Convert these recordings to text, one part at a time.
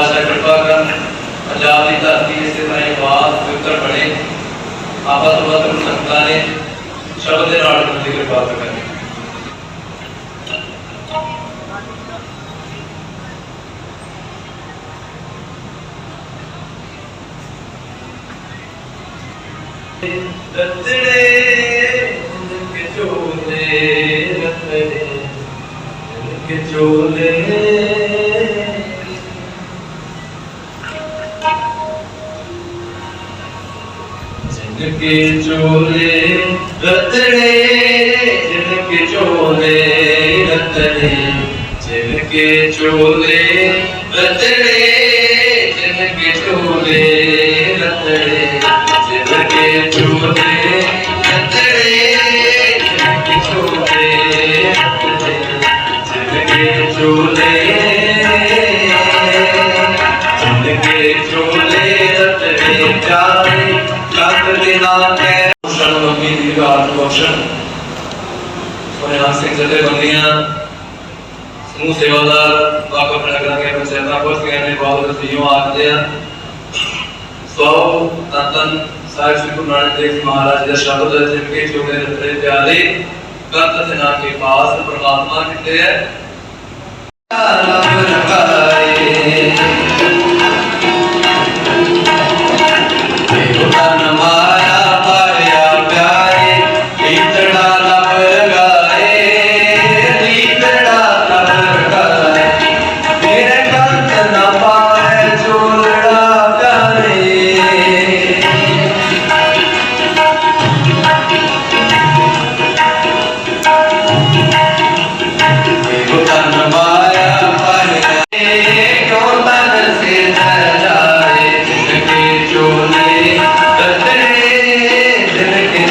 ਪਾਤਸ਼ਾਹ ਕਿਰਪਾ ਕਰਨ ਪੰਜਾਬ ਦੀ ਧਰਤੀ ਇਸੇ ਤਰ੍ਹਾਂ ਹੀ ਬਾਤ ਪਵਿੱਤਰ ਬਣੇ ਆਪਾਂ ਤੋਂ ਵੱਧ ਗੁਰੂ ਸੰਗਤਾਂ ਨੇ ਸ਼ਬਦ ਦੇ ਨਾਲ ਗੁਰੂ ਦੀ ਕਿਰਪਾ ਕਰਨੀ ਰਤੜੇ ਕਿ ਚੋਲੇ ਰਤੜੇ ਕਿ ਚੋਲੇ जिनके चोले रतड़े जिनके चोले रतड़े जिनके चोले रतड़े जिनके चोले रतड़े जिनके चोले रतड़े जिनके चोले रतड़े जिनके चोले जिनके चोले रतड़े जाए ਲੱਖ ਦਿਨਾਂ ਕੇ ਸ਼ਰਨ ਮੰਮੀ ਦੀ ਰਾਤ ਬਖਸ਼ਣ ਸੋਹਣਾ ਸਿੰਘ ਜਦੇ ਬੰਦੀਆਂ ਸਮੂਹ ਸੇਵਾਦਾਰ ਵਾਕ ਆਪਣਾ ਕਰਾਂਗੇ ਪੰਚਾਇਤਾਂ ਬਹੁਤ ਗਏ ਨੇ ਬਹੁਤ ਰਸੀਓ ਆਖਦੇ ਆ ਸੋ ਤਨ ਸਾਹਿਬ ਸ੍ਰੀ ਗੁਰੂ ਨਾਨਕ ਦੇਵ ਜੀ ਮਹਾਰਾਜ ਦਾ ਸ਼ਬਦ ਹੈ ਜਿਨਕੇ ਚੋਲੇ ਰਤਰੇ ਪਿਆਰੇ ਗਤ ਦਿਨਾਂ ਕੇ ਪਾਸ ਪ੍ਰਮਾਤਮਾ ਕਿਤੇ ਹੈ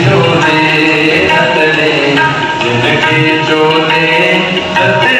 चोले चले जिनके चोले चले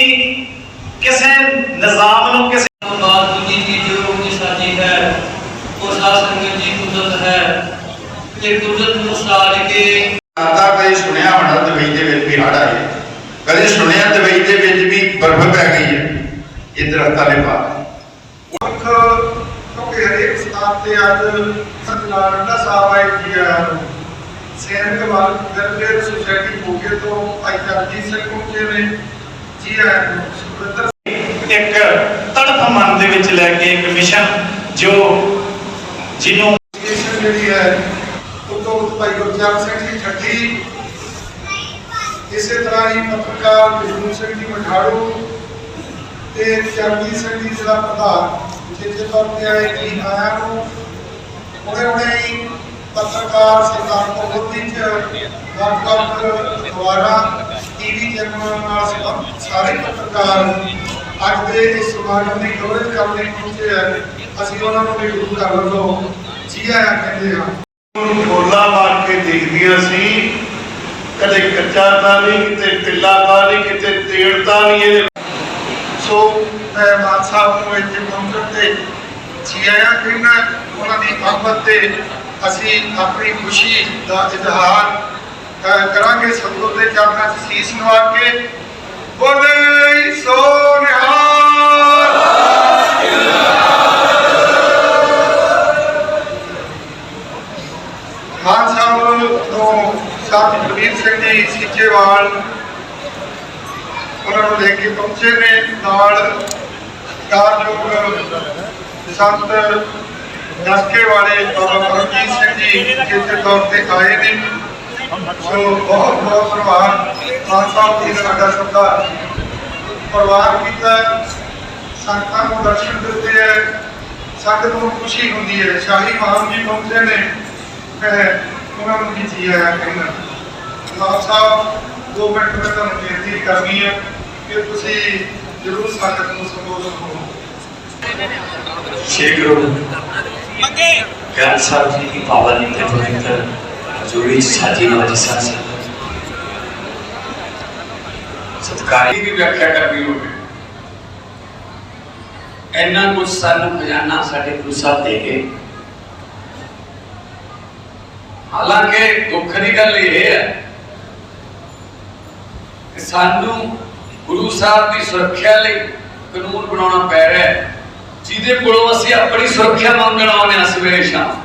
ਅਸੀਂ ਕਿਸੇ ਨਿਜ਼ਾਮ ਨੂੰ ਕਿਸੇ ਮਾਤਮੀ ਦੀ ਜੋ ਦੀ ਸਾਜੀ ਹੈ ਉਹ ਸਾਸੰਗਤ ਦੀ ਕੁਦਰਤ ਹੈ ਤੇ ਕੁਦਰਤ ਨੂੰ ਸਾਜ ਕੇ ਆਤਾ ਕਦੇ ਸੁਣਿਆ ਹੋਣਾ ਦੁਬਈ ਦੇ ਵਿੱਚ ਵੀ ਹੜ੍ਹ ਆਏ ਕਦੇ ਸੁਣਿਆ ਦੁਬਈ ਦੇ ਵਿੱਚ ਵੀ ਬਰਫ਼ ਪੈ ਗਈ ਹੈ ਇਹ ਦਰਖਤਾਂ ਦੇ ਪਾ ਮੁੱਖ ਕਿਉਂਕਿ ਹਰੇਕ ਸਥਾਨ ਤੇ ਅੱਜ ਸਤਨਾਰਾਇਣ ਸਾਹਿਬ ਆਏ ਜੀ ਆ ਸੈਨਿਕ ਵਾਲ ਵੈਲਫੇਅਰ ਸੁਸਾਇਟੀ ਮੋਗੇ ਤੋਂ ਭਾਈ ਜਗਜੀਤ ਸਿੰਘ ਪਹੁੰਚੇ ਨੇ ਜੀ ਆ ਸੁਰਿੰਦਰ ਇੱਕ ਤੜਫ ਮਨ ਦੇ ਵਿੱਚ ਲੈ ਕੇ ਇੱਕ ਮਿਸ਼ਨ ਜੋ ਜਿਹਨੂੰ ਜਿਹੜੀ ਹੈ ਉਦੋਂ ਭਾਈ ਗੁਰਜਾਨ ਸਿੰਘ ਜੀ ਠੱਠੀ ਇਸੇ ਤਰ੍ਹਾਂ ਹੀ ਪੱਤਰਕਾਰ ਵਿਸ਼ਨੂੰ ਸਿੰਘ ਜੀ ਮਠਾੜੂ ਤੇ ਚਰਨਜੀਤ ਸਿੰਘ ਜੀ ਜ਼ਿਲ੍ਹਾ ਪ੍ਰਧਾਨ, ਜਿੱਥੇ ਤੌਰ ਤੇ ਆਏ ਜੀ ਆਇਆਂ ਨੂੰ ਹੁਣੇ ਹੁਣੇ ਪੱਤਰਕਾਰ ਸਰਦਾਰ ਕੋਹਦੀ ਚ ਵੱਖ-ਵੱਖ ਅਖਬਾਰਾਂ ਟੀਵੀ ਚੈਨਲਾਂ ਨਾਲ ਸੰਬੰਧਿਤ ਸਾਰੇ ਪੱਤਰਕਾਰ ਅੱਜ ਦੇ ਇਸ ਸਮਾਗਮ ਦੀ ਕਵਰੇਜ ਕਰਨ ਲਈ ਪਹੁੰਚੇ ਆ। ਅਸੀਂ ਉਹਨਾਂ ਨੂੰ ਵੀ ਗੁਰੂ ਘਰ ਵੱਲੋਂ ਜੀ ਆਇਆਂ ਕਹਿੰਦੇ ਹਾਂ। ਨੂੰ ਫੋਲਾ ਮਾਰ ਕੇ ਦੇਖਦੀਆਂ ਸੀ। ਕਦੇ ਕੱਚਾ ਤਾਂ ਨਹੀਂ ਕਿਤੇ ਤਿੱਲਾ ਤਾਂ ਨਹੀਂ ਕਿਤੇ ਤੇੜ ਤਾਂ ਨਹੀਂ ਇਹਦੇ। ਸੋ ਮੈਂ ਮਾਨ ਸਾਹਿਬ ਨੂੰ ਇੱਥੇ ਪਹੁੰਚਣ ਤੇ ਜੀ ਆਇਆਂ ਉਹਨਾਂ ਦੀ ਆਮਦ ਤੇ ਅਸੀਂ ਆਪਣੀ ਖੁਸ਼ੀ ਦਾ ਇਜ਼ਹਾਰ ਕਰਾਂਗੇ। ਸਤਿਗੁਰ ਦੇ ਚਰਨਾਂ 'ਚ ਸੀਸ ਨਵਾ ਕੇ ਬੋਲੇ ਸੋ ਨਿਹਾਲ। ਮਾਨ ਸਾਹਿਬ ਤੋਂ ਸਾਹਿਬ ਬਲਬੀਰ ਸਿੰਘ ਜੀ ਸੀਚੇਵਾਲ ਉਹਨਾਂ ਨੂੰ ਲੈ ਕੇ ਪਹੁੰਚੇ ਨੇ ਨਾਲ ਕਾਰਜੋਗ ਸੰਤ ਦਸਕੇ ਵਾਲੇ ਬਾਬਾ ਪਰਮਜੀਤ ਸਿੰਘ ਜੀ ਜਿੱਥੇ ਤੌਰ ਤੇ ਆਏ ਨੇ। ਸੋ ਬਹੁਤ ਬਹੁਤ ਧੰਨਵਾਦ ਮਾਨ ਸਾਹਿਬ ਜੀ ਦਾ ਸਾਡਾ ਸਤਿਕਾਰ ਪਰਿਵਾਰ ਕੀਤਾ। ਸੰਗਤਾਂ ਨੂੰ ਦਰਸ਼ਨ ਦਿੱਤੇ ਹੈ। ਸੰਗਤ ਨੂੰ ਖੁਸ਼ੀ ਹੁੰਦੀ ਹੈ। ਸ਼ਾਹੀ ਮਾਨ ਜੀ ਪਹੁੰਚੇ ਨੇ। ਉਹਨਾਂ ਨੂੰ ਵੀ ਜੀ ਆਇਆ ਕਹਿੰਦਾ। ਮਾਨ ਸਾਹਿਬ, ਦੋ ਮਿੰਟ ਮੈਂ ਤੁਹਾਨੂੰ ਬੇਨਤੀ ਕਰਨੀ ਹੈ ਕਿ ਤੁਸੀਂ ਜ਼ਰੂਰ ਸੰਗਤ ਨੂੰ ਸੰਬੋਧਨ ਕਰੋ। 6 ਮੰਗੇ। ਗ੍ਰੰਥ ਸਾਹਿਬ ਜੀ ਦੀ ਪਾਵਨ ਤੇ ਪਵਿੱਤਰ ਜੋੜੀ ਸਾਜੀ ਨਵਾਜੀ ਸਾਹਿਬ ਸਤਕਾਰੀ ਦੀ ਵਿਆਖਿਆ ਕਰਨੀ ਹੋਵੇ। ਇੰਨਾ ਕੁਝ ਸਾਨੂੰ ਖਜ਼ਾਨਾ ਸਾਡੇ ਗੁਰੂ ਸਾਹਿਬ ਦੇ ਕੇ। ਹਾਲਾਂਕਿ ਦੁੱਖ ਦੀ ਗੱਲ ਇਹ ਹੈ ਕਿ ਸਾਨੂੰ ਗੁਰੂ ਸਾਹਿਬ ਦੀ ਸੁਰੱਖਿਆ ਲਈ ਕਾਨੂੰਨ ਬਣਾਉਣਾ ਪੈ ਰਿਹਾ ਹੈ। ਜਿਹਦੇ ਕੋਲੋਂ ਅਸੀਂ ਆਪਣੀ ਸੁਰੱਖਿਆ ਮੰਗਣ ਆਉਂਦੇ ਹਾਂ ਸਵੇਰੇ ਸ਼ਾਮ,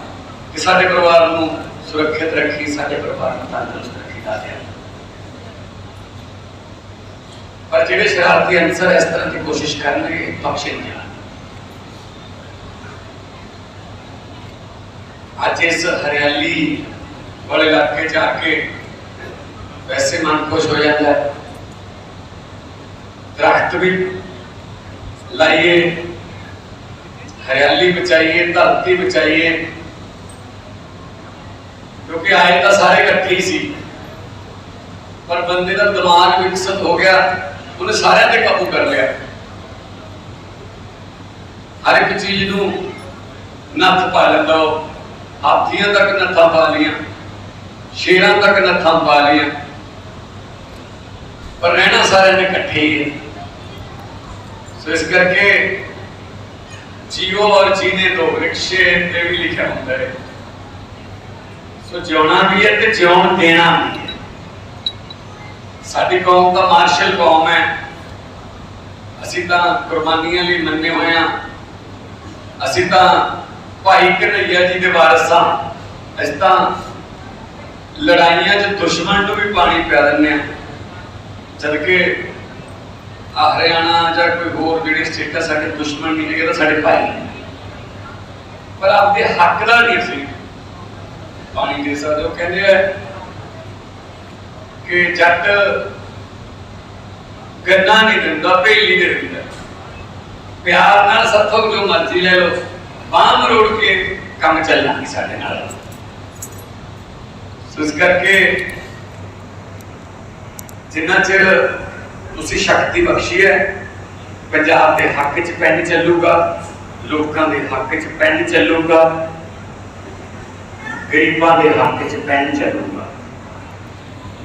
ਕਿ ਸਾਡੇ ਪਰਿਵਾਰ ਨੂੰ ਸੁਰੱਖਿਅਤ ਰੱਖੀ, ਸਾਡੇ ਪਰਿਵਾਰ ਨੂੰ ਤੰਦਰੁਸਤ ਰੱਖੀ ਦਾਤਿਆ ਪਰ ਜਿਹੜੇ ਸ਼ਰਾਰਤੀ ਅਨਸਰ ਇਸ ਤਰ੍ਹਾਂ ਦੀ ਕੋਸ਼ਿਸ਼ ਕਰਨਗੇ ਬਖਸ਼ੇ ਨਹੀਂ ਅੱਜ ਇਸ ਹਰਿਆਲੀ ਵਾਲੇ ਇਲਾਕੇ ਜਾ ਕੇ ਵੈਸੇ ਮਨ ਖੁਸ਼ ਹੋ ਜਾਂਦਾ ਹੈ। ਦਰਖਤ ਵੀ ਲਾਈਏ। ਹਰਿਆਲੀ ਬਚਾਈਏ, ਧਰਤੀ ਬਚਾਈਏ। ਕਿਉਂਕਿ ਆਏ ਤਾਂ ਸਾਰੇ ਇਕੱਠੇ ਹੀ ਸੀ। ਪਰ ਬੰਦੇ ਦਾ ਦਿਮਾਗ ਵਿਕਸਿਤ ਹੋ ਗਿਆ, ਉਹਨੇ ਸਾਰਿਆਂ ਤੇ ਕਾਬੂ ਕਰ ਲਿਆ। ਹਰ ਇੱਕ ਚੀਜ਼ ਨੂੰ ਨੱਥ ਪਾ ਲੈਂਦਾ ਉਹ। ਹਾਥੀਆਂ ਤੱਕ ਨੱਥਾਂ ਪਾ ਲੀਆਂ ਸ਼ੇਰਾਂ ਤੱਕ ਨੱਥਾਂ ਪਾ ਲੀਆਂ ਪਰ ਰਹਿਣਾ ਸਾਰਿਆਂ ਨੇ ਇਕੱਠੇ ਹੀ ਹੈ। ਸੋ ਇਸ ਕਰਕੇ ਜੀਓ ਔਰ ਜੀਨੇ ਦੋ ਰਿਕਸ਼ੇ ਤੇ ਵੀ ਲਿਖਿਆ ਹੁੰਦਾ ਹੈ। ਸੋ ਜਿਉਣਾ ਵੀ ਹੈ ਤੇ ਜਿਉਣ ਦੇਣਾ ਵੀ ਹੈ। ਸਾਡੀ ਕੌਮ ਤਾਂ ਮਾਰਸ਼ਲ ਕੌਮ ਹੈ। ਅਸੀਂ ਤਾਂ ਕੁਰਬਾਨੀਆਂ ਲਈ ਮੰਨੇ ਹੋਏ ਆ ਅਸੀਂ ਤਾਂ ਭਾਈ ਕਨਈਆ ਜੀ ਦੇ ਵਾਰਸ ਹਾਂ। ਅਸੀਂ ਤਾਂ ਲੜਾਈਆਂ 'ਚ ਦੁਸ਼ਮਣ ਨੂੰ ਵੀ ਪਾਣੀ ਪਿਆ ਦਿੰਦੇ ਆ ਜਦਕਿ ਆ ਹਰਿਆਣਾ ਜਾਂ ਕੋਈ ਹੋਰ ਜਿਹੜੇ ਸਟੇਟ ਆ, ਸਾਡੇ ਦੁਸ਼ਮਣ ਨਹੀਂ ਹੈਗੇ, ਤਾਂ ਸਾਡੇ ਭਾਈ ਨੇ। ਪਰ ਆਪਦੇ ਹੱਕ ਦਾ ਨਹੀਂ ਸੀ ਪਾਣੀ ਦੇ ਸਕਦੇ। ਉਹ ਕਹਿੰਦੇ ਆ ਕਿ ਜੱਟ ਗੰਨਾ ਨਹੀਂ ਦਿੰਦਾ ਭੇਲੀ ਦੇ ਦਿੰਦਾ। ਪਿਆਰ ਨਾਲ ਸੱਥੋਂ ਜੋ ਮਰਜ਼ੀ ਲੈ ਲਓ, ਬਾਹ ਮਰੋੜ ਕੇ ਕੰਮ ਚੱਲਣਾ ਨਹੀਂ ਸਾਡੇ ਨਾਲ। ਸੋ ਇਸ ਕਰਕੇ ਜਿੰਨਾ ਚਿਰ ਤੁਸੀਂ ਸ਼ਕਤੀ ਬਖਸ਼ੀ ਹੈ। ਪੰਜਾਬ ਦੇ ਹੱਕ 'ਚ ਪੈਨ ਚੱਲੂਗਾ। ਲੋਕਾਂ ਦੇ ਹੱਕ 'ਚ ਪੈਨ ਚੱਲੂਗਾ। ਗਰੀਬਾਂ ਦੇ ਹੱਕ 'ਚ ਪੈਨ ਚੱਲੂਗਾ।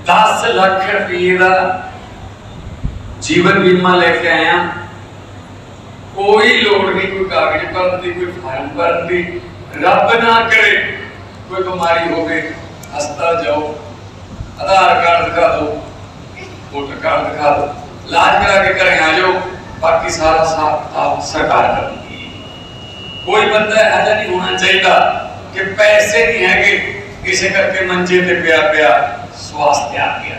10 ਲੱਖ ਰੁਪਏ ਦਾ ਜੀਵਨ ਬੀਮਾ ਲੈ ਕੇ ਆਇਆ। ਕੋਈ ਲੋੜ ਨਹੀਂ, ਕੋਈ ਕਾਗਜ਼ ਭਰਨ ਦੀ, ਕੋਈ ਫਾਰਮ ਭਰਨ ਦੀ। ਰੱਬ ਨਾ ਕਰੇ, ਕੋਈ ਬਿਮਾਰੀ ਹੋਵੇ, ਹਸਪਤਾਲ ਜਾਓ, ਆਧਾਰ ਕਾਰਡ ਦਿਖਾ ਦਿਓ, ਵੋਟਰ ਕਾਰਡ ਦਿਖਾ ਦਿਓ। ਇਲਾਜ ਕਰਾ ਕੇ ਘਰੇ ਆ ਜਾਓ ਬਾਕੀ ਸਾਰਾ ਹਿਸਾਬ ਕਿਤਾਬ ਸਰਕਾਰ ਕਰੂਗੀ ਕੋਈ ਬੰਦਾ ਇਹੋ ਜਿਹਾ ਨਹੀਂ ਹੋਣਾ ਚਾਹੀਦਾ ਕਿ ਪੈਸੇ ਨਹੀਂ ਹੈਗੇ ਕਿਸੇ ਕਰਕੇ ਮੰਜੇ ਤੇ ਪਿਆ ਪਿਆ ਸਵਾਸਥ ਆ ਗਿਆ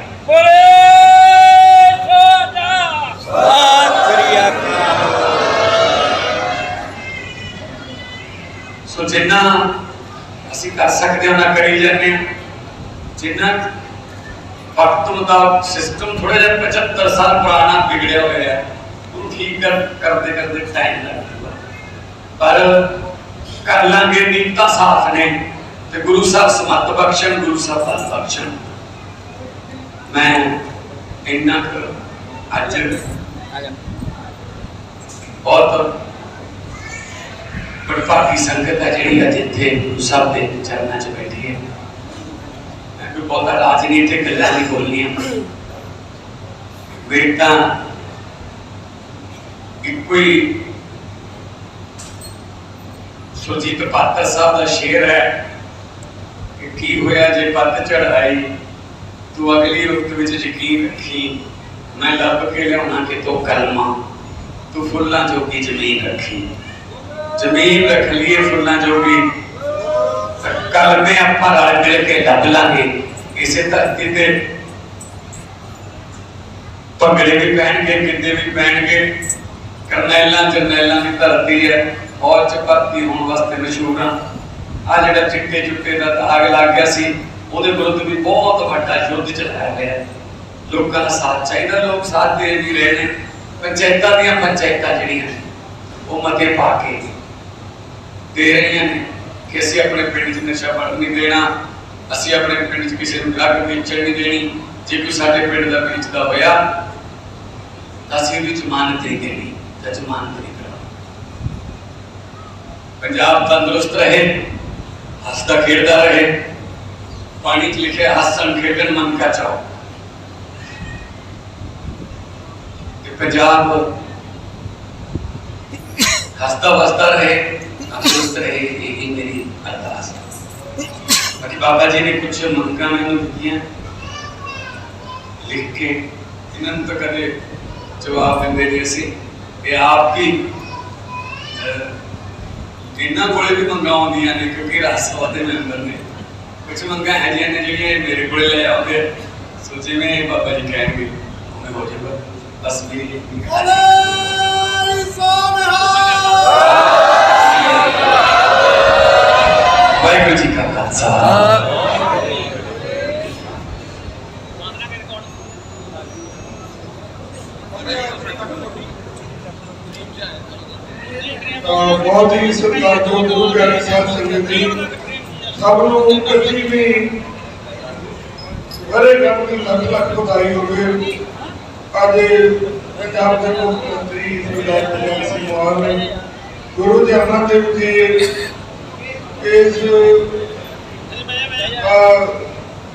ਸੋ ਜਿੰਨਾ ਅਸੀਂ ਕਰ ਸਕਦੇ ਹਾਂ ਨਾ ਕਰੀ ਜਾਂਦੇ ਹਾਂ ਜਿੰਨਾ ਵਕਤ ਮੁਤਾਬਕ ਸਿਸਟਮ ਥੋੜਾ ਜਿਹਾ 75 ਸਾਲ ਪੁਰਾਣਾ ਵਿਗੜਿਆ ਹੋਇਆ ਹੈ। ਉਹ ਠੀਕ ਕਰ ਕਰਦੇ ਕਰਦੇ ਟਾਈਮ ਲੱਗਦਾ ਪਰ ਕਰ ਲਾਂਗੇ ਨੀਤਾਂ ਸਾਫ਼ ਨੇ। ਤੇ ਗੁਰੂ ਸਾਹਿਬ ਸਮਤ ਬਖਸ਼ਣ, ਗੁਰੂ ਸਾਹਿਬ ਬਲ ਬਖਸ਼ਣ। ਮੈਂ ਇੰਨਾ ਕੁ ਅੱਜ ਬਹੁਤ ਬੜਪਾਕੀ ਸੰਗਤ ਹੈ ਜਿਹੜੀ ਅੱਜ ਇੱਥੇ ਗੁਰੂ ਸਾਹਿਬ ਦੇ ਚਰਨਾਂ 'ਚ ਬੈਠੀ ਹੈ। ਮੈਂ ਕੋਈ ਬਹੁਤਾ ਰਾਜਨੀਤਿਕ ਗੱਲਾਂ ਨਹੀਂ ਬੋਲਣੀਆਂ ਬੇਟਾ ਇੱਕੋ ਹੀ ਸੁਰਜੀਤ ਪਾਤਰ ਸਾਹਿਬ ਦਾ ਸ਼ੇਰ ਹੈ ਕਿ ਕੀ ਹੋਇਆ ਜੇ ਪੱਤ ਚੜਾਈ ਤੂੰ ਅਗਲੀ ਰੁੱਤ ਵਿੱਚ ਯਕੀਨ ਰੱਖੀ ਮੈਂ ਲੱਭ ਕੇ ਲਿਆਉਣਾ ਕਿ ਤੋ ਕਲਮਾ ਤੂੰ ਫੁੱਲਾਂ ਜੋਗੀ ਜ਼ਮੀਨ ਰੱਖੀ ਜ਼ਮੀਨ ਰੱਖ ਲਈਏ ਫੁੱਲਾਂ ਜੋਗੀ ਤਾਂ ਕਲਮੇ ਆਪਾਂ ਰਲ ਮਿਲ ਕੇ ਲੱਭ ਲਾਂਗੇ ਇਸੇ ਧਰਤੀ ਤੇ ਭੰਗੜੇ ਵੀ ਪਹਿਨਗੇ, ਗਿੱਧੇ ਵੀ ਪਹਿਨਗੇ, ਕਰਨੈਲਾਂ, ਜਰਨੈਲਾਂ ਦੀ ਧਰਤੀ ਹੈ ਔਰ ਚ ਭਰਤੀ ਹੋਣ ਵਾਸਤੇ ਮਸ਼ਹੂਰ ਆ। ਆ ਜਿਹੜਾ ਚਿੱਟੇ ਚੁੱਟੇ ਦਾ ਦਾਗ ਲੱਗ ਗਿਆ ਸੀ, ਉਹਦੇ ਵਿਰੁੱਧ ਵੀ ਬਹੁਤ ਵੱਡਾ ਯੁੱਧ ਚਲਾਇਆ ਗਿਆ। ਲੋਕਾਂ ਦਾ ਸਾਥ ਚਾਹੀਦਾ, ਲੋਕ ਸਾਥ ਦੇ ਵੀ ਰਹੇ ਨੇ। ਪੰਚਾਇਤਾਂ ਦੀਆਂ ਪੰਚਾਇਤਾਂ ਜਿਹੜੀਆਂ ਉਹ ਮਤੇ ਪਾ ਕੇ ਦੇ ਰਹੀਆਂ ਨੇ ਕਿ ਅਸੀਂ ਆਪਣੇ ਪਿੰਡ 'ਚ ਨਸ਼ਾ ਵੜਨ ਨਹੀਂ ਦੇਣਾ। ਅਸੀਂ ਆਪਣੇ ਪਿੰਡ 'ਚ ਕਿਸੇ ਨੂੰ ਡਰੱਗ ਵੇਚਣ ਨਹੀਂ ਦੇਣੀ, ਜੇ ਕੋਈ ਸਾਡੇ ਪਿੰਡ ਦਾ ਵੇਚਦਾ ਹੋਇਆ, ਤਾਂ ਅਸੀਂ ਉਹਦੀ ਜ਼ਮਾਨਤ ਨਹੀਂ ਦੇਣੀ, ਤਾਂ ਜ਼ਮਾਨਤ ਨਹੀਂ ਕਰਾਉਣੀ ਪੰਜਾਬ ਤੰਦਰੁਸਤ ਰਹੇ, ਹੱਸਦਾ ਖੇਡਦਾ ਰਹੇ ਪਾਣੀ 'ਚ ਲਿਖਿਆ, ਹੱਸਣ ਖੇਡਣ ਮਨ ਕਾ ਚਾਓ। ਤੇ ਪੰਜਾਬ ਹੱਸਦਾ ਵਸਦਾ ਰਹੇ, ਤੰਦਰੁਸਤ ਰਹੇ, ਇਹ ਹੀ ਮੇਰੀ ਅਰਦਾਸ ਹੈ। ਬਾਕੀ ਬਾਬਾ ਜੀ ਨੇ ਕੁਝ ਮੰਗਾਂ ਮੈਨੂੰ ਦਿੱਤੀਆਂ, ਲਿਖ ਕੇ ਇਹਨਾਂ ਨੂੰ ਤਾਂ ਕਦੇ ਜਵਾਬ ਦਿੰਦੇ ਨਹੀਂ ਅਸੀਂ। ਇਹ ਆਪ ਵੀ ਇਹਨਾਂ ਕੋਲੇ ਵੀ ਮੰਗਾਂ ਆਉਂਦੀਆਂ ਨੇ, ਕਿਉਂਕਿ ਰਾਸਵਾ ਦੇ ਮੈਂਬਰ ਨੇ। ਕੁਝ ਮੰਗਾਂ ਹੈ ਨੇ ਜਿਹੜੀਆਂ ਮੇਰੇ ਕੋਲੇ ਲੈ ਆਉਂਦੇ ਆ। ਸੋ ਜਿਵੇਂ ਬਾਬਾ ਜੀ ਕਹਿਣਗੇ ਉਵੇਂ ਹੋ ਜਾਏਗਾ ਬਸ ਮੇਰੀ ਇੱਕ ਨਿਗਾਹ ਵਾਹਿਗੁਰੂ ਜੀ ਕਾ ਖਾਲਸਾ ਤਾਂ ਬਹੁਤ ਹੀ ਸਤਿਕਾਰਯੋਗ ਗੁਰੂ ਪਿਆਰੇ ਸਾਹਿਬ ਸੰਗਤ ਜੀ ਸਭ ਨੂੰ ਇਕੱਠੀ ਵੀ ਬੜੇ ਕੰਮ ਦੀ ਲੱਖ ਲੱਖ ਵਧਾਈ ਹੋਵੇ ਅੱਜ ਪੰਜਾਬ ਦੇ ਮੁੱਖ ਮੰਤਰੀ ਸਰਦਾਰ ਭਗਵੰਤ ਸਿੰਘ ਮਾਨ ਨੇ ਗੁਰੂ ਦੇ ਅਨੰਦ ਦੇਵ ਜੀ ਇਸ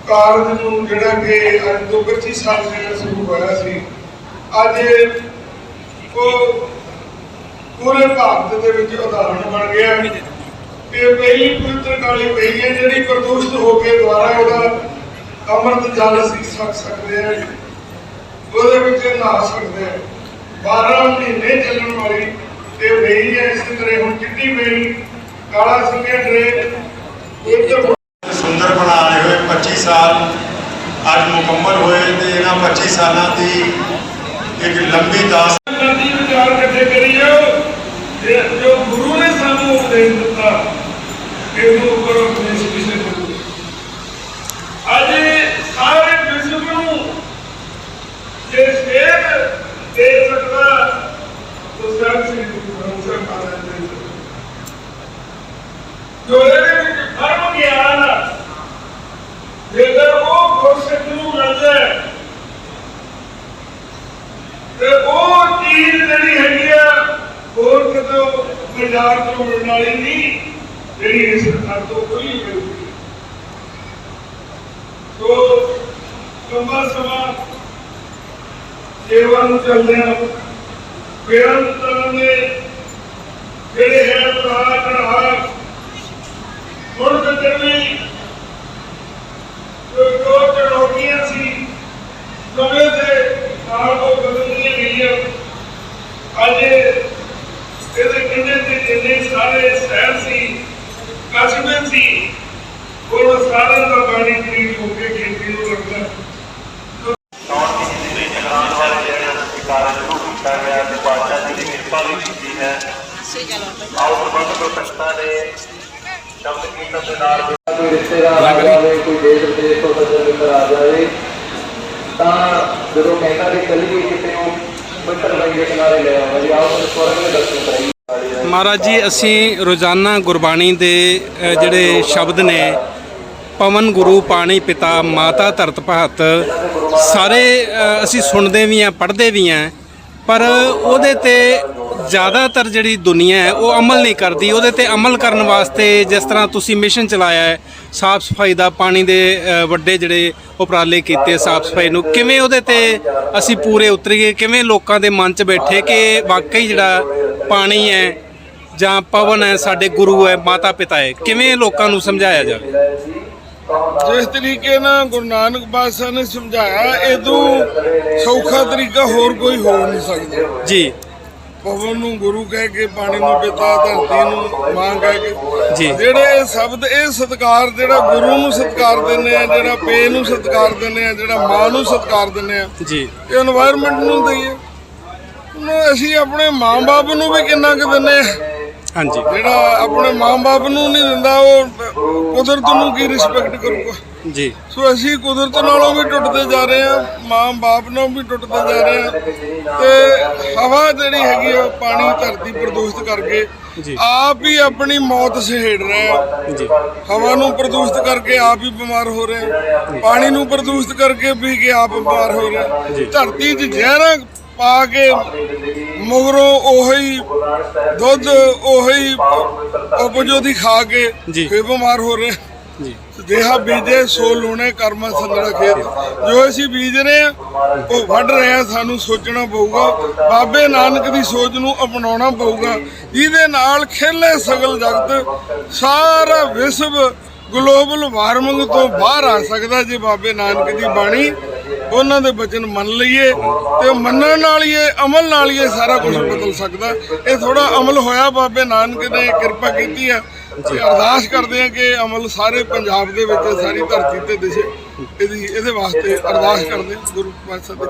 ਕਾਰਜ ਨੂੰ ਜਿਹੜਾ ਕਿ ਅੱਜ ਤੋਂ 25 ਸਾਲ ਪਹਿਲਾਂ ਸ਼ੁਰੂ ਹੋਇਆ ਸੀ, ਅੱਜ ਉਹ ਪੂਰੇ ਭਾਰਤ ਦੇ ਵਿੱਚ ਉਦਾਹਰਣ ਬਣ ਗਿਆ ਇਹ ਪਹਿਲੀ ਪਵਿੱਤਰ ਕਾਲੀ ਪਈ ਹੈ ਜਿਹੜੀ ਪ੍ਰਦੂਸ਼ਿਤ ਹੋ ਕੇ ਦੁਆਰਾ ਉਹਦਾ ਅੰਮ੍ਰਿਤ ਜਲ ਅਸੀਂ ਛਕ ਸਕਦੇ ਹਾਂ। ਉਹਦੇ ਵਿੱਚ ਨਹਾ ਸਕਦੇ ਹਾਂ। 12 ਮਹੀਨੇ ਚੱਲਣ ਵਾਲੀ ਇਹ ਵੇਈ ਹੈ, ਇਸ ਤਰ੍ਹਾਂ ਹੁਣ ਚਿੱਟੀ ਵੇਈ ਕਾਲਾ ਸਿੰਘਿਆ ਡਰੇ ਉੱਧਰ ਸੁੰਦਰ ਬਣਾ ਰਹੇ ਹੋਏ 25 ਸਾਲ ਅੱਜ ਮੁਕੰਮਲ ਹੋਏ ਤੇ ਇਹਨਾਂ 25 ਸਾਲਾਂ ਦੀ ਇੱਕ ਲੰਬੀ ਦਾਸ ਨਦੀ ਵਿਚਾਰ ਇਕੱਠੇ ਕਰੀਓ ਜੋ ਗੁਰੂ ਨੇ ਸਾਨੂੰ ਉਪਦੇਸ਼ ਦਿੱਤਾ ਇਹਨੂੰ ਉੱਪਰ ਉਪਦੇਸ਼ ਕਿਸੇ ਨੂੰ ਅੱਜ ਸਾਰੇ ਵਿਸ਼ਵ ਨੂੰ ਜੇ ਸੇਧ ਦੇ ਸਕਦਾ ਤਾਂ ਸਾਹਿਬ ਸ੍ਰੀ ਗੁਰੂ ਗ੍ਰੰਥ ਸਾਹਿਬ ਮਹਾਰਾਜ ਦੇ ਸਕਦਾ। ਜੋ ਇਹਦੇ ਵਿੱਚ ਧਰਮ ਗਿਆਨ ਆ, ਜੇਕਰ ਉਹ ਗੁਰਸਿੱਖ ਨੂੰ ਮਿਲਦਾ ਹੈ ਤੇ ਉਹ ਚੀਜ਼ ਜਿਹੜੀ ਹੈਗੀ ਆ ਹੋਰ ਕਿਤੋਂ ਬਾਜ਼ਾਰ ਤੋਂ ਮਿਲਣ ਵਾਲੀ ਨਹੀਂ ਜਿਹੜੀ ਇਸ ਘਰ ਤੋਂ ਕੋਈ ਮਿਲਦੀ ਸੋ ਲੰਬਾ ਸਮਾਂ ਸੇਵਾ ਨੂੰ ਚੱਲਦੇ ਆ ਬੇਅੰਤ ਨੇ ਜਿਹੜੇ ਹੈ ਤਰਾ ਚੜਾ ਮੁੜ ਕੇ ਚੱਲੀ ਜੋ ਜੋ ਚੜਾਉਣੀਆਂ ਸੀ ਸਮੇਂ ਦੇ ਨਾਲ ਉਹ ਬਦਲਦੀਆਂ ਗਈਆਂ ਅੱਜ ਇਹਦੇ ਕਿੰਨੇ ਤੇ ਜਿੰਨੇ ਸਾਰੇ ਸ਼ਹਿਰ ਸੀ ਕਸਬੇ ਸੀ ਉਹ ਸਾਰੇ ਦਾ ਬਾਣੀ ਦੀ ਹੋ ਕੇ ਖੇਤੀ ਨੂੰ ਲੱਗਦਾ ਕੌਣ ਦੀ ਜ਼ਿੰਦਗੀ ਚਲਾਉਣ ਵਾਲੇ ਜਿਹੜੇ ਅਧਿਕਾਰਾਂ ਨੂੰ ਕੀਤਾ ਗਿਆ ਤੇ ਬਾਦਸ਼ਾਹ ਜੀ ਦੀ ਕਿਰਪਾ ਵੀ ਕੀਤੀ ਹੈ ਆਓ ਪ੍ਰਬੰਧਕ ਪ੍ਰਸ਼ੰਸਾ ਨੇ ਸ਼ਬਦ ਕੀਰਤਨ ਦੇ ਨਾਲ ਕੋਈ ਰਿਸ਼ਤੇਦਾਰ ਆ ਜਾਵੇ ਕੋਈ ਦੇਸ਼ ਵਿਦੇਸ਼ ਤੋਂ ਸੱਜਣ ਮਿੱਤਰ ਆ ਜਾਵੇ ਤਾਂ ਜਦੋਂ ਕਹਿੰਦਾ ਕਿ ਚੱਲੀਏ ਕਿਤੇ ਉਹ ਮਿੱਤਰ ਬਾਈ ਦੇ ਕਿਨਾਰੇ ਲੈ ਆਉਂਦਾ ਜੀ ਆਓ ਤੁਹਾਨੂੰ ਸਵਰਗ ਦੇ ਦਰਸ਼ਨ ਕਰਾਈਏ ਮਹਾਰਾਜ ਜੀ, ਅਸੀਂ ਰੋਜ਼ਾਨਾ ਗੁਰਬਾਣੀ ਦੇ ਜਿਹੜੇ ਸ਼ਬਦ ਨੇ, ਪਵਨ ਗੁਰੂ ਪਾਣੀ ਪਿਤਾ ਮਾਤਾ ਧਰਤ ਭਾਤ, ਸਾਰੇ ਅਸੀਂ ਸੁਣਦੇ ਵੀ ਆ ਪੜ੍ਹਦੇ ਵੀ ਆ ਪਰ ਉਹਦੇ ਤੇ ਜ਼ਿਆਦਾਤਰ ਜਿਹੜੀ ਦੁਨੀਆ ਹੈ ਉਹ ਅਮਲ ਨਹੀਂ ਕਰਦੀ। ਉਹਦੇ ਤੇ ਅਮਲ ਕਰਨ ਵਾਸਤੇ ਜਿਸ ਤਰ੍ਹਾਂ ਤੁਸੀਂ ਮਿਸ਼ਨ ਚਲਾਇਆ ਹੈ ਸਾਫ਼ ਸਫ਼ਾਈ ਦਾ ਪਾਣੀ ਦੇ ਵੱਡੇ ਜਿਹੜੇ ਉਪਰਾਲੇ ਕੀਤੇ ਸਾਫ਼ ਸਫ਼ਾਈ ਨੂੰ ਕਿਵੇਂ ਉਹਦੇ ਤੇ ਅਸੀਂ ਪੂਰੇ ਉਤਰੀਏ? ਕਿਵੇਂ ਲੋਕਾਂ ਦੇ ਮਨ 'ਚ ਬੈਠੇ ਕਿ ਵਾਕਈ ਜਿਹੜਾ ਪਾਣੀ ਹੈ ਜਾਂ ਪਵਨ ਹੈ ਸਾਡੇ ਗੁਰੂ ਹੈ ਮਾਤਾ ਪਿਤਾ ਹੈ ਕਿਵੇਂ ਲੋਕਾਂ ਨੂੰ ਸਮਝਾਇਆ ਜਾਵੇ? ਜਿਸ ਤਰੀਕੇ ਨਾਲ ਗੁਰੂ ਨਾਨਕ ਪਾਤਸ਼ਾਹ ਨੇ ਸਮਝਾਇਆ ਇਦੋਂ ਸੌਖਾ ਤਰੀਕਾ ਹੋਰ ਕੋਈ ਹੋ ਨਹੀਂ ਸਕਦਾ। ਜੀ। ਪਵਨ ਨੂੰ ਗੁਰੂ ਕਹਿ ਕੇ ਪਾਣੀ ਨੂੰ ਪਿਤਾ ਧਰਤੀ ਨੂੰ ਮਾਂ ਕਹਿ ਕੇ। ਜਿਹੜੇ ਇਹ ਸ਼ਬਦ ਇਹ ਸਤਕਾਰ ਜਿਹੜਾ ਗੁਰੂ ਨੂੰ ਸਤਕਾਰ ਦਿੰਦੇ ਆ ਜਿਹੜਾ ਪੇ ਨੂੰ ਸਤਕਾਰ ਦਿੰਦੇ ਆ ਜਿਹੜਾ ਮਾਂ ਨੂੰ ਸਤਕਾਰ ਦਿੰਦੇ ਆ ਜੀ। ਇਹ এনवायरमेंट ਨੂੰ ਦਈਏ ਉਹ ਅਸੀਂ ਆਪਣੇ ਮਾਂ-ਬਾਪ ਨੂੰ ਵੀ ਕਿੰਨਾ ਕੁ ਦਿੰਦੇ ਆ। ਹਾਂਜੀ। ਜਿਹੜਾ ਆਪਣੇ ਮਾਂ-ਬਾਪ ਨੂੰ ਨਹੀਂ ਦਿੰਦਾ ਉਹ ਕੁਦਰਤ ਨੂੰ ਕੀ ਰਿਸਪੈਕਟ ਕਰੂਗਾ? ਜੀ। ਸੋ ਅਸੀਂ ਕੁਦਰਤ ਨਾਲੋਂ ਵੀ ਟੁੱਟਦੇ ਜਾ ਰਹੇ ਹਾਂ ਮਾਂ-ਬਾਪ ਨਾਲੋਂ ਵੀ ਟੁੱਟਦੇ ਜਾ ਰਹੇ ਹਾਂ। ਤੇ ਹਵਾ ਜਿਹੜੀ ਹੈਗੀ ਆ ਪਾਣੀ ਧਰਤੀ ਪ੍ਰਦੂਸ਼ਿਤ ਕਰਕੇ। ਆਪ ਹੀ ਆਪਣੀ ਮੌਤ ਸਹੇੜ ਰਹੇ ਆ ਜੀ। ਹਵਾ ਨੂੰ ਪ੍ਰਦੂਸ਼ਿਤ ਕਰਕੇ ਆਪ ਹੀ ਬਿਮਾਰ ਹੋ ਰਹੇ ਆ ਪਾਣੀ ਨੂੰ ਪ੍ਰਦੂਸ਼ਿਤ ਕਰਕੇ ਪੀ ਕੇ ਆਪ ਬਿਮਾਰ ਹੋ ਰਹੇ ਆ ਧਰਤੀ 'ਚ ਜ਼ਹਿਰਾਂ ਪਾ ਕੇ ਮਗਰੋਂ ਉਹੀ ਦੁੱਧ ਉਹੀ ਉਪਜੋ ਦੀ ਖਾ ਕੇ। ਫੇਰ ਬਿਮਾਰ ਹੋ ਰਹੇ ਆ। ਦੇਹਾ ਬੀਜੇ ਸੋ ਲੂਣੇ ਕਰਮ ਸੰਗੜਾ ਖੇਤ। ਜੋ ਅਸੀਂ ਬੀਜ ਰਹੇ ਆ, ਉਹ ਵੱਢ ਰਹੇ ਆ, ਸਾਨੂੰ ਸੋਚਣਾ ਪਊਗਾ। ਬਾਬੇ ਨਾਨਕ ਦੀ ਸੋਚ ਨੂੰ ਅਪਣਾਉਣਾ ਪਊਗਾ। ਜਿਹਦੇ ਨਾਲ ਖੇਲੇ ਸਗਲ ਜਗਤ, ਸਾਰਾ ਵਿਸ਼ਵ ਗਲੋਬਲ ਵਾਰਮਿੰਗ ਤੋਂ ਬਾਹਰ ਆ ਸਕਦਾ ਜੇ ਬਾਬੇ ਨਾਨਕ ਦੀ ਬਾਣੀ ਉਹਨਾਂ ਦੇ ਬਚਨ ਮੰਨ ਲਈਏ ਤੇ ਮੰਨਣ ਨਾਲ ਹੀ ਇਹ, ਅਮਲ ਨਾਲ ਹੀ ਇਹ ਸਾਰਾ ਕੁਝ ਬਦਲ ਸਕਦਾ। ਇਹ ਥੋੜਾ ਅਮਲ ਹੋਇਆ ਬਾਬੇ ਨਾਨਕ ਨੇ, ਕਿਰਪਾ ਕੀਤੀ ਆ। ਤੇ ਅਰਦਾਸ ਕਰਦੇ ਆ ਕਿ ਅਮਲ ਸਾਰੇ ਪੰਜਾਬ ਦੇ ਵਿੱਚ, ਸਾਰੀ ਧਰਤੀ ਤੇ ਦਿਸੇ ਇਹਦੀ, ਇਹਦੇ ਵਾਸਤੇ ਅਰਦਾਸ ਕਰਦੇ ਗੁਰੂ ਪਾਤਸ਼ਾਹ ਦੇ